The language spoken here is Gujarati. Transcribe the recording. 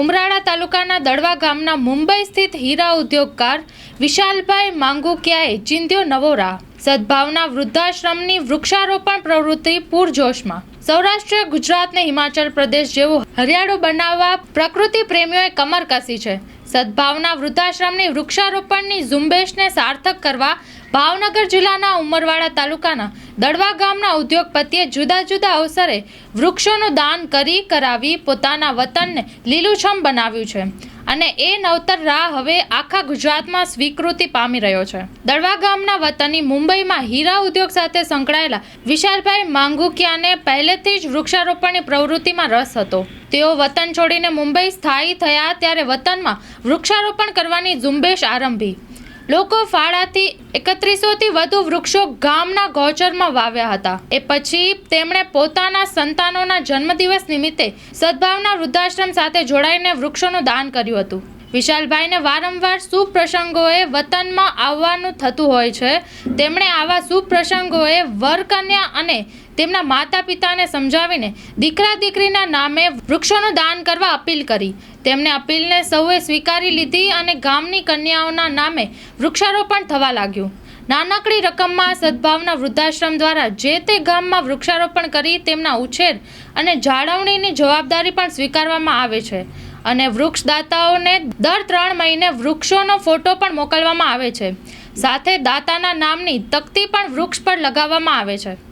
ઉમરાળા તાલુકાના દડવા ગામના મુંબઈ સ્થિત હીરા ઉદ્યોગકાર વિશાલભાઈ માંગુકિયાએ ચિંધ્યો નવો રાહ. સદભાવના વૃદ્ધાશ્રમની વૃક્ષારોપણ પ્રવૃત્તિ પૂરજોશમાં. સૌરાષ્ટ્ર ગુજરાતને હિમાચલ પ્રદેશ જેવું હરિયાળું બનાવવા પ્રકૃતિ પ્રેમીઓએ કમર કસી છે. સદભાવના વૃદ્ધાશ્રમની વૃક્ષારોપણની ઝુંબેશને સાર્થક કરવા ભાવનગર જિલ્લાના ઉમરવાડા તાલુકાના દડવા ગામના ઉદ્યોગપતિએ જુદા જુદા અવસરે વૃક્ષોનું દાન કરી કરાવી પોતાના વતનને લીલુંછમ બનાવ્યું છે. અને એ નવતર રાહ હવે આખા ગુજરાતમાં સ્વીકૃતિ પામી રહ્યો છે. દડવા ગામના વતની મુંબઈમાં હીરા ઉદ્યોગ સાથે સંકળાયેલા વિશાલભાઈ માંગુકિયાને પહેલેથી જ વૃક્ષારોપણની પ્રવૃત્તિમાં રસ હતો. તેઓ વતન છોડીને મુંબઈ સ્થાયી થયા ત્યારે વતનમાં વૃક્ષારોપણ કરવાની ઝુંબેશ આરંભી. લોકો ફાળાથી એકત્રીસોથી વધુ વૃક્ષો ગામના ગૌચરમાં વાવ્યા હતા. એ પછી તેમણે પોતાના સંતાનોના જન્મદિવસ નિમિત્તે સદભાવના વૃદ્ધાશ્રમ સાથે જોડાઈને વૃક્ષોનું દાન કર્યું હતું. વિશાલભાઈને વારંવાર શુભ પ્રસંગોએ વતનમાં આવવાનું થતું હોય છે. તેમણે આવા શુભ પ્રસંગોએ વર કન્યા અને તેમના માતા પિતાને સમજાવીને દીકરા દીકરીના નામે વૃક્ષોનું દાન કરવા અપીલ કરી. તેમણે અપીલને સૌએ સ્વીકારી લીધી અને ગામની કન્યાઓના નામે વૃક્ષારોપણ થવા લાગ્યું. નાનકડી રકમમાં સદભાવના વૃદ્ધાશ્રમ દ્વારા જે તે ગામમાં વૃક્ષારોપણ કરી તેમના ઉછેર અને જાળવણીની જવાબદારી પણ સ્વીકારવામાં આવે છે. અને વૃક્ષદાતાઓને દર ત્રણ મહિને વૃક્ષોનો ફોટો પણ મોકલવામાં આવે છે. સાથે દાતાના નામની તકતી પણ વૃક્ષ પર લગાવવામાં આવે છે.